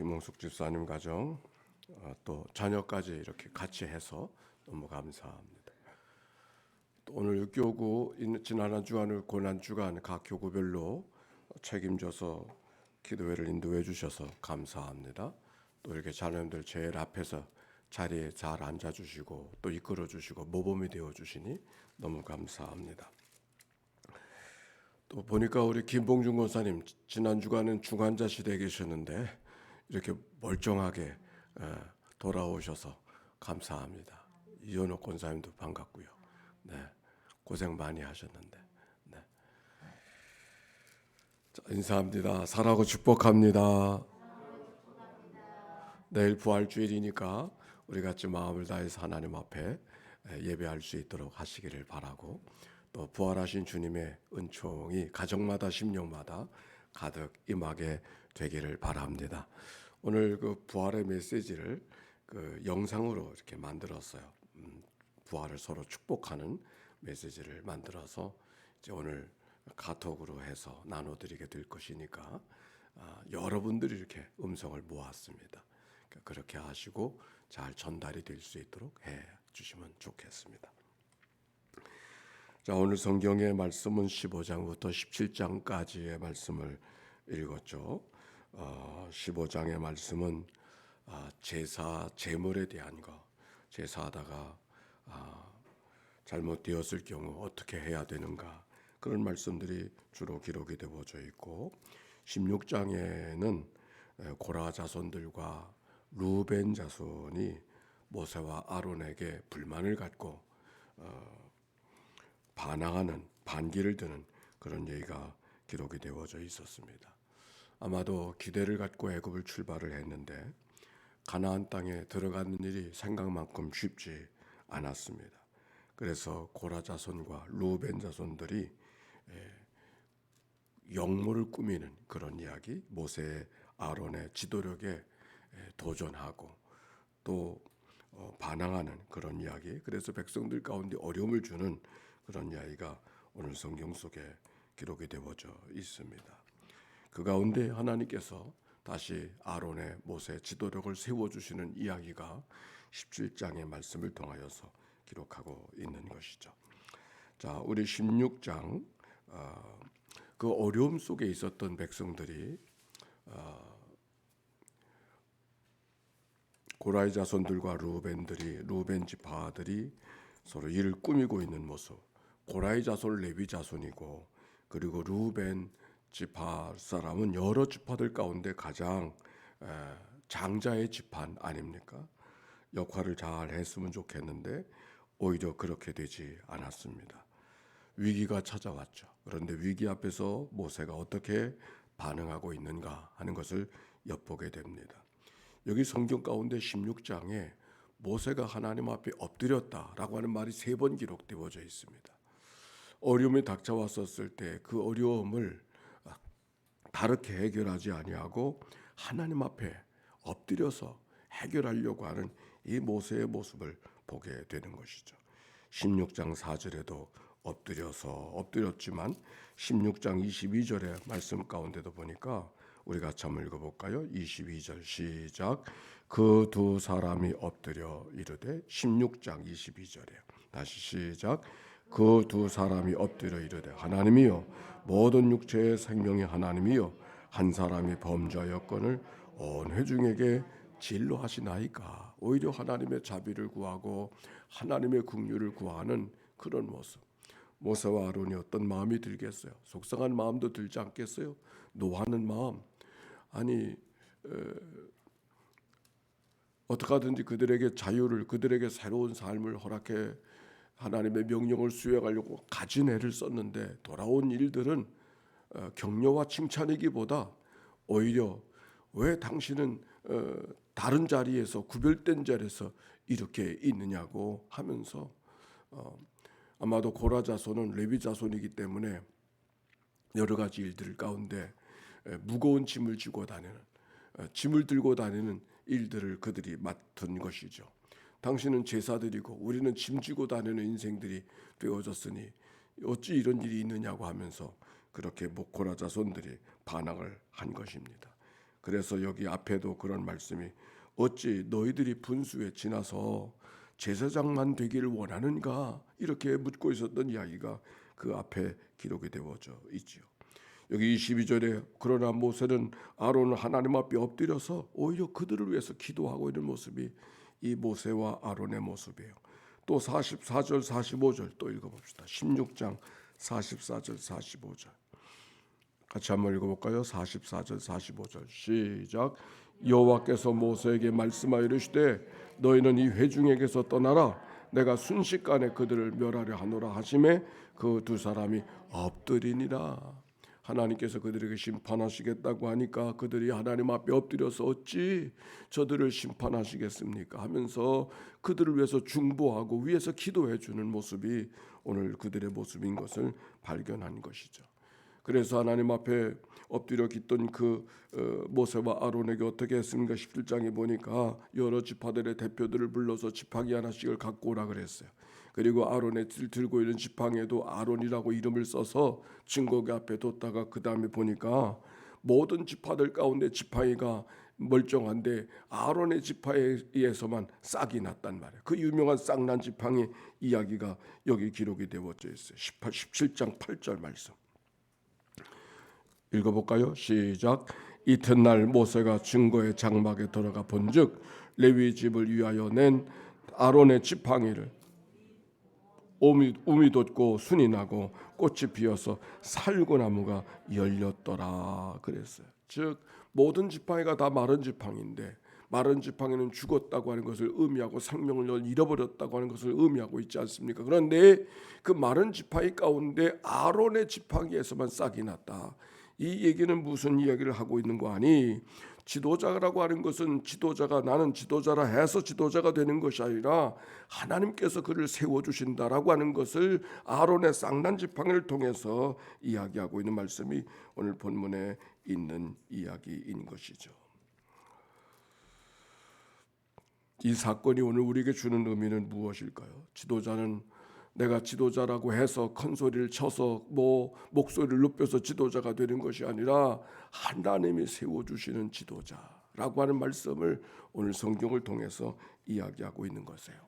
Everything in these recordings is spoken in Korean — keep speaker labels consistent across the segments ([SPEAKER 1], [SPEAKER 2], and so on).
[SPEAKER 1] 김홍숙 집사님 가정 어, 또 자녀까지 이렇게 같이 해서 너무 감사합니다. 또 오늘 육교구 인- 지난 한 주간을 고난 주간 각 교구별로 책임져서 기도회를 인도해 주셔서 감사합니다. 또 이렇게 자녀들 제일 앞에서 자리에 잘 앉아 주시고 또 이끌어 주시고 모범이 되어 주시니 너무 감사합니다. 또 보니까 우리 김봉준 권사님 지난 주간은 중환자실에 계셨는데 이렇게 멀쩡하게 어, 돌아오셔서 감사합니다. 이현옥 권사님도 반갑고요. 네, 고생 많이 하셨는데. 네. 자, 인사합니다. 사랑하고 축복합니다. 내일 부활주일이니까 우리 같이 마음을 다해서 하나님 앞에 에, 예배할 수 있도록 하시기를 바라고 또 부활하신 주님의 은총이 가정마다 심령마다 가득 임하게 되기를 바랍니다. 오늘 그 부활의 메시지를 그 영상으로 이렇게 만들었어요. 음, 부활을 서로 축복하는 메시지를 만들어서 이제 오늘 카톡으로 해서 나눠드리게 될 것이니까 아, 여러분들이 이렇게 음성을 모았습니다. 그러니까 그렇게 하시고 잘 전달이 될 수 있도록 해 주시면 좋겠습니다. 자, 오늘 성경의 말씀은 15장부터 17장까지의 말씀을 읽었죠. 어, 15장의 말씀은 아, 제사 제물에 대한 거, 제사하다가 아, 잘못되었을 경우 어떻게 해야 되는가 그런 말씀들이 주로 기록이 되어져 있고 16장에는 고라 자손들과 루벤 자손이 모세와 아론에게 불만을 갖고 어, 반항하는 반기를 드는 그런 얘기가 기록이 되어져 있었습니다. 아마도 기대를 갖고 애굽을 출발을 했는데 가나안 땅에 들어가는 일이 생각만큼 쉽지 않았습니다. 그래서 고라 자손과 루벤 자손들이 영모를 꾸미는 그런 이야기, 모세 아론의 지도력에 도전하고 또 어, 반항하는 그런 이야기. 그래서 백성들 가운데 어려움을 주는 그런 이야기가 오늘 성경 속에 기록이 되어져 있습니다. 그 가운데 하나님께서 다시 아론의 모세 지도력을 세워 주시는 이야기가 17장의 말씀을 통하여서 기록하고 있는 것이죠. 자, 우리 16장 어, 그 어려움 속에 있었던 백성들이 어, 고라이 자손들과 루벤들이 루벤 지파들이 서로 일을 꾸미고 있는 모습. 고라이 자손 레위 자손이고 그리고 루벤 지파 사람은 여러 지파들 가운데 가장 에, 장자의 지판 아닙니까? 역할을 잘 했으면 좋겠는데 오히려 그렇게 되지 않았습니다. 위기가 찾아왔죠. 그런데 위기 앞에서 모세가 어떻게 반응하고 있는가 하는 것을 엿보게 됩니다. 여기 성경 가운데 16장에 모세가 하나님 앞에 엎드렸다라고 하는 말이 세 번 기록되어져 있습니다. 어려움이 닥쳐왔었을 때 그 어려움을 다르게 해결하지 아니하고 하나님 앞에 엎드려서 해결하려고 하는 이 모세의 모습을 보게 되는 것이죠. 16장 4절에도 엎드려서 엎드렸지만 16장 22절의 말씀 가운데도 보니까 우리가 참 읽어볼까요? 22절 시작. 그 두 사람이 엎드려 이르되 16장 22절이에요. 다시 시작. 그 두 사람이 엎드려 이르되 하나님이여 모든 육체의 생명이 하나님이여 한 사람이 범죄하였건을 온 회중에게 진로하시나이까? 오히려 하나님의 자비를 구하고 하나님의 긍휼을 구하는 그런 모습. 모세와 아론이 어떤 마음이 들겠어요? 속상한 마음도 들지 않겠어요? 노하는 마음. 아니 어떻게 하든지 그들에게 자유를 그들에게 새로운 삶을 허락해 하나님의 명령을 수행하려고 가진 애를 썼는데 돌아온 일들은 어, 격려와 칭찬이기보다 오히려 왜 당신은 어, 다른 자리에서 구별된 자리에서 이렇게 있느냐고 하면서 어, 아마도 고라 자손은 레위 자손이기 때문에 여러 가지 일들 가운데 무거운 짐을 지고 다니는 짐을 들고 다니는 일들을 그들이 맡은 것이죠. 당신은 제사드리고 우리는 짐지고 다니는 인생들이 되어졌으니 어찌 이런 일이 있느냐고 하면서 그렇게 목고라 자손들이 반항을 한 것입니다. 그래서 여기 앞에도 그런 말씀이 어찌 너희들이 분수에 지나서 제사장만 되기를 원하는가 이렇게 묻고 있었던 이야기가 그 앞에 기록이 되어져 있지요. 여기 22절에 그러나 모세는 아론을 하나님 앞에 엎드려서 오히려 그들을 위해서 기도하고 있는 모습이 이 모세와 아론의 모습이에요. 또 44절 45절 또 읽어봅시다. 16장 44절 45절 같이 한번 읽어볼까요? 44절 45절 시작 여호와께서 모세에게 말씀하여 이르시되 너희는 이 회중에게서 떠나라 내가 순식간에 그들을 멸하려 하노라 하심에 그 두 사람이 엎드리니라 하나님께서 그들에게 심판하시겠다고 하니까 그들이 하나님 앞에 엎드려서 어찌 저들을 심판하시겠습니까 하면서 그들을 위해서 중보하고 위에서 기도해 주는 모습이 오늘 그들의 모습인 것을 발견한 것이죠. 그래서 하나님 앞에 엎드려 깃던 그 어, 모세와 아론에게 어떻게 했습니까? 17장에 보니까 여러 지파들의 대표들을 불러서 지팡이 하나씩을 갖고 오라 그랬어요. 그리고 아론의 들- 들고 있는 지팡이에도 아론이라고 이름을 써서 증거기 앞에 뒀다가 그 다음에 보니까 모든 지파들 가운데 지팡이가 멀쩡한데 아론의 지파에서만 싹이 났단 말이에요. 그 유명한 싹난 지팡이 이야기가 여기 기록이 되어져 있어요. 18, 17장 8절 말씀. 읽어볼까요? 시작. 이튿날 모세가 증거의 장막에 들어가 본즉 레위 집을 위하여 낸 아론의 지팡이를 우미, 우미 돋고 순이 나고 꽃이 피어서 살구나무가 열렸더라 그랬어요. 즉 모든 지팡이가 다 마른 지팡이인데 마른 지팡이는 죽었다고 하는 것을 의미하고 생명을 잃어버렸다고 하는 것을 의미하고 있지 않습니까? 그런데 그 마른 지팡이 가운데 아론의 지팡이에서만 싹이 났다. 이 얘기는 무슨 이야기를 하고 있는 거 아니? 지도자라고 하는 것은 지도자가 나는 지도자라 해서 지도자가 되는 것이 아니라 하나님께서 그를 세워 주신다라고 하는 것을 아론의 쌍난 지팡이를 통해서 이야기하고 있는 말씀이 오늘 본문에 있는 이야기인 것이죠. 이 사건이 오늘 우리에게 주는 의미는 무엇일까요? 지도자는 내가 지도자라고 해서 큰 소리를 쳐서 뭐 목소리를 높여서 지도자가 되는 것이 아니라 하나님이 세워 주시는 지도자라고 하는 말씀을 오늘 성경을 통해서 이야기하고 있는 것이에요.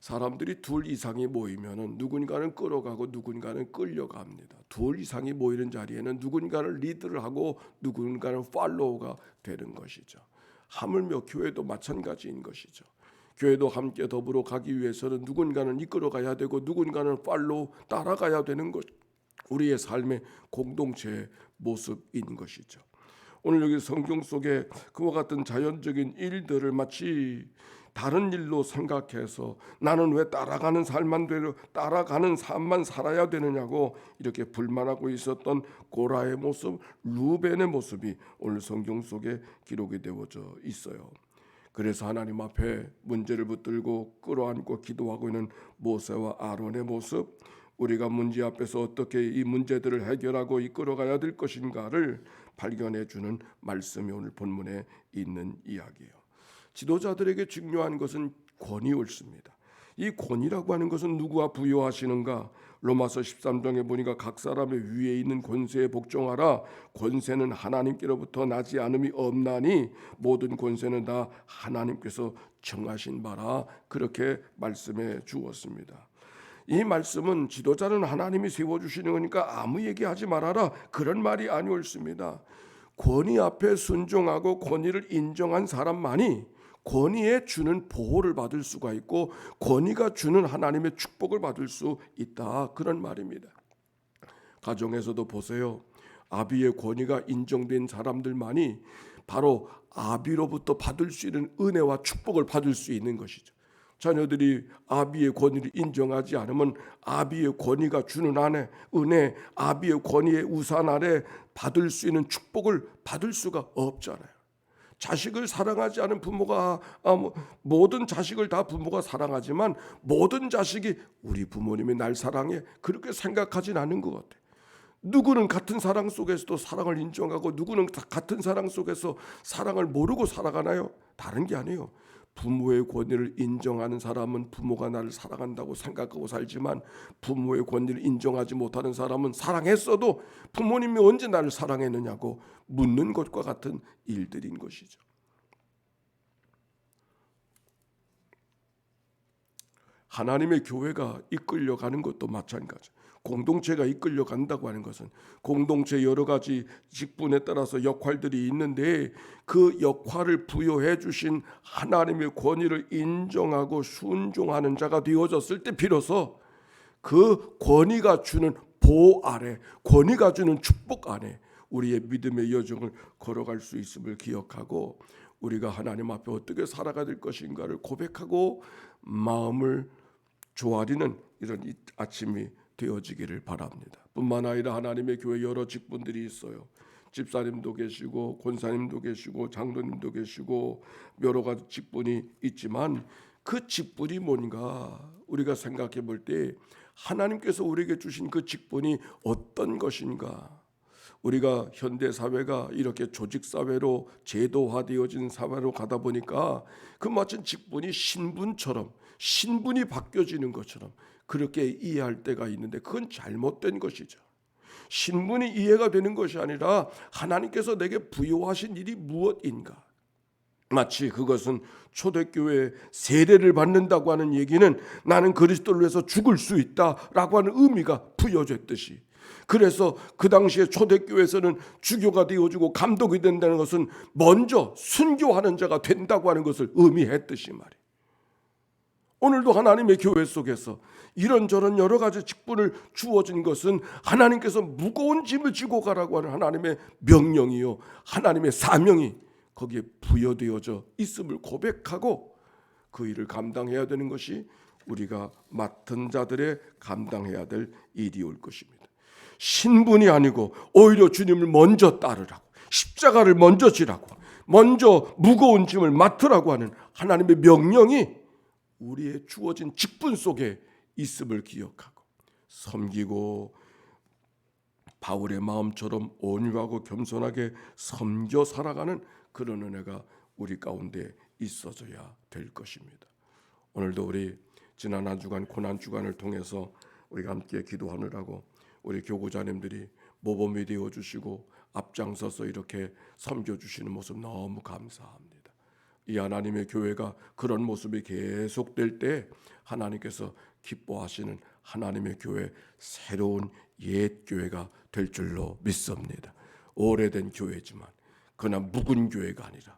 [SPEAKER 1] 사람들이 둘 이상이 모이면은 누군가는 끌어가고 누군가는 끌려갑니다. 둘 이상이 모이는 자리에는 누군가를 리드를 하고 누군가는 팔로우가 되는 것이죠. 하물며 교회도 마찬가지인 것이죠. 교회도 함께 더불어 가기 위해서는 누군가는 이끌어 가야 되고 누군가는 팔로 따라가야 되는 것 우리의 삶의 공동체의 모습인 것이죠. 오늘 여기 성경 속에 그와 같은 자연적인 일들을 마치 다른 일로 생각해서 나는 왜 따라가는 삶만 되려 따라가는 삶만 살아야 되느냐고 이렇게 불만하고 있었던 고라의 모습, 루벤의 모습이 오늘 성경 속에 기록이 되어져 있어요. 그래서 하나님 앞에 문제를 붙들고 끌어안고 기도하고 있는 모세와 아론의 모습, 우리가 문제 앞에서 어떻게 이 문제들을 해결하고 이끌어가야 될 것인가를 발견해 주는 말씀이 오늘 본문에 있는 이야기예요. 지도자들에게 중요한 것은 권위 옳습니다. 이 권위라고 하는 것은 누구와 부여하시는가? 로마서 13장에 보니까 각 사람의 위에 있는 권세에 복종하라. 권세는 하나님께로부터 나지 않음이 없나니 모든 권세는 다 하나님께서 정하신 바라. 그렇게 말씀해 주었습니다. 이 말씀은 지도자는 하나님이 세워 주시는 거니까 아무 얘기하지 말아라. 그런 말이 아니었습니다. 권위 앞에 순종하고 권위를 인정한 사람만이 권위에 주는 보호를 받을 수가 있고 권위가 주는 하나님의 축복을 받을 수 있다 그런 말입니다. 가정에서도 보세요. 아비의 권위가 인정된 사람들만이 바로 아비로부터 받을 수 있는 은혜와 축복을 받을 수 있는 것이죠. 자녀들이 아비의 권위를 인정하지 않으면 아비의 권위가 주는 안에 은혜, 아비의 권위의 우산 아래 받을 수 있는 축복을 받을 수가 없잖아요. 자식을 사랑하지 않은 부모가 아, 뭐, 모든 자식을 다 부모가 사랑하지만 모든 자식이 우리 부모님이 날 사랑해 그렇게 생각하진 않은 것 같아. 누구는 같은 사랑 속에서도 사랑을 인정하고 누구는 다 같은 사랑 속에서 사랑을 모르고 살아가나요? 다른 게 아니에요. 부모의 권위를 인정하는 사람은 부모가 나를 사랑한다고 생각하고 살지만 부모의 권위를 인정하지 못하는 사람은 사랑했어도 부모님이 언제 나를 사랑했느냐고 묻는 것과 같은 일들인 것이죠. 하나님의 교회가 이끌려 가는 것도 마찬가지. 공동체가 이끌려 간다고 하는 것은 공동체 여러 가지 직분에 따라서 역할들이 있는데 그 역할을 부여해 주신 하나님의 권위를 인정하고 순종하는 자가 되어졌을 때 비로소 그 권위가 주는 보호 아래, 권위가 주는 축복 안에 우리의 믿음의 여정을 걸어갈 수 있음을 기억하고 우리가 하나님 앞에 어떻게 살아가야 될 것인가를 고백하고 마음을 조아리는 이런 이 아침이 되어지기를 바랍니다. 뿐만 아니라 하나님의 교회 여러 직분들이 있어요. 집사님도 계시고 권사님도 계시고 장로님도 계시고 여러 가지 직분이 있지만 그 직분이 뭔가 우리가 생각해 볼 때 하나님께서 우리에게 주신 그 직분이 어떤 것인가? 우리가 현대 사회가 이렇게 조직 사회로 제도화되어진 사회로 가다 보니까 그 마치 직분이 신분처럼 신분이 바뀌어지는 것처럼 그렇게 이해할 때가 있는데 그건 잘못된 것이죠. 신분이 이해가 되는 것이 아니라 하나님께서 내게 부여하신 일이 무엇인가? 마치 그것은 초대교회 세례를 받는다고 하는 얘기는 나는 그리스도를 위해서 죽을 수 있다라고 하는 의미가 부여졌듯이 그래서 그 당시에 초대교회에서는 주교가 되어주고 감독이 된다는 것은 먼저 순교하는 자가 된다고 하는 것을 의미했듯이 말이에요. 오늘도 하나님의 교회 속에서 이런저런 여러 가지 직분을 주어진 것은 하나님께서 무거운 짐을 지고 가라고 하는 하나님의 명령이요 하나님의 사명이 거기에 부여되어져 있음을 고백하고 그 일을 감당해야 되는 것이 우리가 맡은 자들의 감당해야 될 일이 올 것입니다. 신분이 아니고 오히려 주님을 먼저 따르라고 십자가를 먼저 지라고 먼저 무거운 짐을 맡으라고 하는 하나님의 명령이 우리의 주어진 직분 속에 있음을 기억하고 섬기고 바울의 마음처럼 온유하고 겸손하게 섬겨 살아가는 그런 은혜가 우리 가운데 있어져야 될 것입니다. 오늘도 우리 지난 한 주간 고난 주간을 통해서 우리가 함께 기도하느라고 우리 교구자님들이 모범이 되어 주시고 앞장서서 이렇게 섬겨 주시는 모습 너무 감사합니다. 이 하나님의 교회가 그런 모습이 계속될 때 하나님께서 기뻐하시는 하나님의 교회 새로운 옛 교회가 될 줄로 믿습니다. 오래된 교회지만 그러나 묵은 교회가 아니라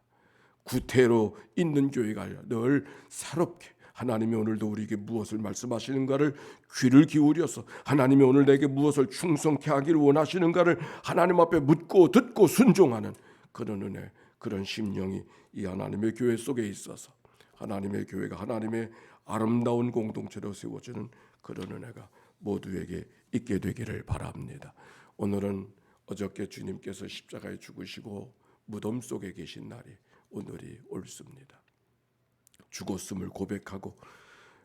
[SPEAKER 1] 구태로 있는 교회가 아니라 늘 새롭게 하나님이 오늘도 우리에게 무엇을 말씀하시는가를 귀를 기울여서 하나님이 오늘 내게 무엇을 충성케 하기를 원하시는가를 하나님 앞에 묻고 듣고 순종하는 그런 은혜 그런 심령이 이 하나님의 교회 속에 있어서 하나님의 교회가 하나님의 아름다운 공동체로 세워지는 그런 은혜가 모두에게 있게 되기를 바랍니다. 오늘은 어저께 주님께서 십자가에 죽으시고 무덤 속에 계신 날이 오늘이 옳습니다. 죽었음을 고백하고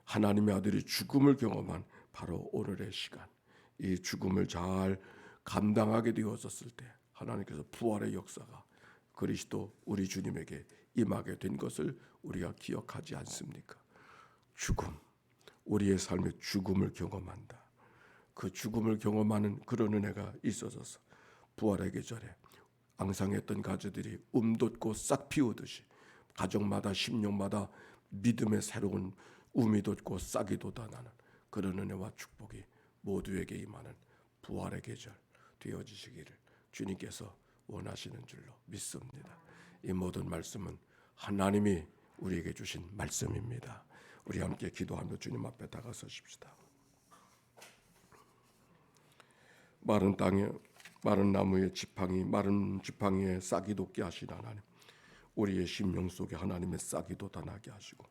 [SPEAKER 1] 하나님의 아들이 죽음을 경험한 바로 오늘의 시간. 이 죽음을 잘 감당하게 되어졌을 때 하나님께서 부활의 역사가 그리스도 우리 주님에게 임하게 된 것을 우리가 기억하지 않습니까? 죽음, 우리의 삶의 죽음을 경험한다. 그 죽음을 경험하는 그런 은혜가 있어져서 부활의 계절에 앙상했던 가지들이 움돋고 싹 피우듯이 가정마다 심령마다 믿음의 새로운 움이 돋고 싹이 돋아나는 그런 은혜와 축복이 모두에게 임하는 부활의 계절 되어지시기를 주님께서 원하시는 줄로 믿습니다. 이 모든 말씀은 하나님이 우리에게 주신 말씀입니다. 우리 함께 기도하며 주님 앞에 다가서십시다. 마른 땅에 마른 나무의 지팡이 마른 지팡이에 싹이 돋게 하신 하나님 우리의 심령 속에 하나님의 싹이 돋아나게 하시고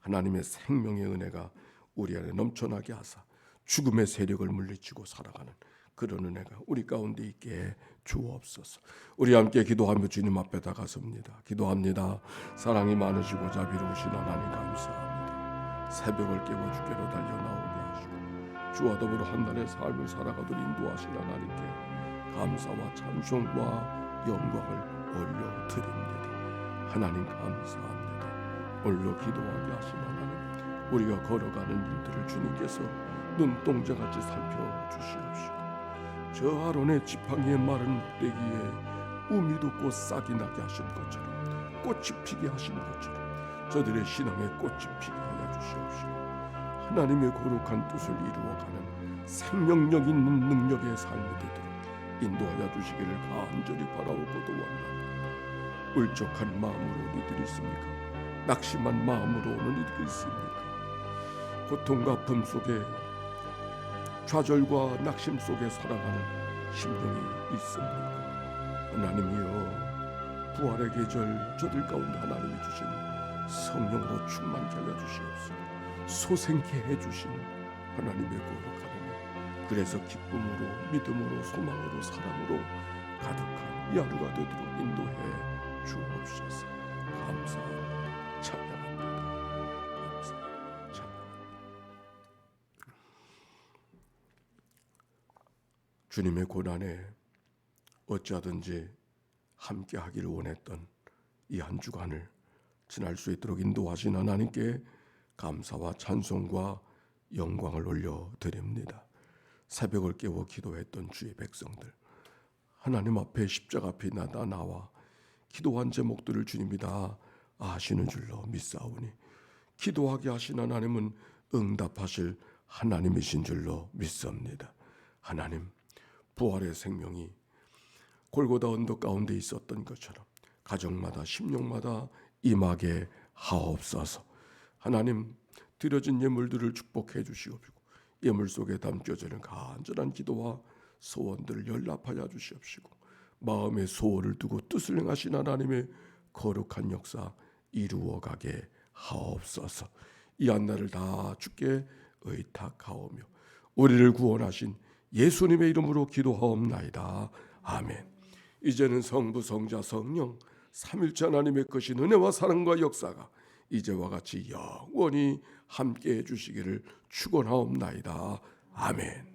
[SPEAKER 1] 하나님의 생명의 은혜가 우리 안에 넘쳐나게 하사 죽음의 세력을 물리치고 살아가는 그런 은혜가 우리 가운데 있게 주옵소서. 우리 함께 기도하며 주님 앞에 다가섭니다. 기도합니다. 사랑이 많으시고 자비로우신 하나님 감사합니다. 새벽을 깨워 주께로 달려 나오게 하시고 주와 더불어 한 날의 삶을 살아가도록 인도하신 하나님께 감사와 찬송과 영광을 올려 드립니다. 하나님 감사합니다. 올려 기도하게 하신 하나님 우리가 걸어가는 일들을 주님께서 눈동자같이 살펴주시옵시고 저 아론의 지팡이의 마른 목대기에 우미 돋고 싹이 나게 하신 것처럼 꽃이 피게 하신 것처럼 저들의 신앙의 꽃이 피게 하여 주시옵시고 하나님의 거룩한 뜻을 이루어가는 생명력 있는 능력의 삶이 되도록 인도하여 주시기를 간절히 바라오고도 원합니다. 울적한 마음으로 이들 있습니까? 낙심한 마음으로는 이들 있습니까? 고통과 아픔 속에 좌절과 낙심 속에 살아가는 심령이 있습니까? 하나님이여 부활의 계절 저들 가운데 하나님이 주신 성령으로 충만케 하여 주시옵소서. 소생케 해주시는 하나님의 은혜 그래서 기쁨으로 믿음으로 소망으로 사랑으로 가득한 이 하루가 되도록 인도해 주옵소서. 감사합니다 주님의 고난에 어찌하든지 함께 하기를 원했던 이 한 주간을 지날 수 있도록 인도하신 하나님께 감사와 찬송과 영광을 올려 드립니다. 새벽을 깨워 기도했던 주의 백성들 하나님 앞에 십자가 앞에 나다 나와 기도한 제목들을 주님이 다 아시는 줄로 믿사오니 기도하게 하신 하나님은 응답하실 하나님이신 줄로 믿습니다. 하나님 부활의 생명이 골고다 언덕 가운데 있었던 것처럼 가정마다 심령마다 임하게 하옵소서. 하나님 드려진 예물들을 축복해 주시옵시고 예물 속에 담겨지는 간절한 기도와 소원들을 연락하여 주시옵시고 마음의 소원을 두고 뜻을 행하신 하나님의 거룩한 역사 이루어 가게 하옵소서. 이 한날을 다 주께 의탁하오며 우리를 구원하신 예수님의 이름으로 기도하옵나이다. 아멘. 이제는 성부 성자 성령 삼일째 하나님의 것인 은혜와 사랑과 역사가 이제와 같이 영원히 함께 해 주시기를 축원하옵나이다. 아멘.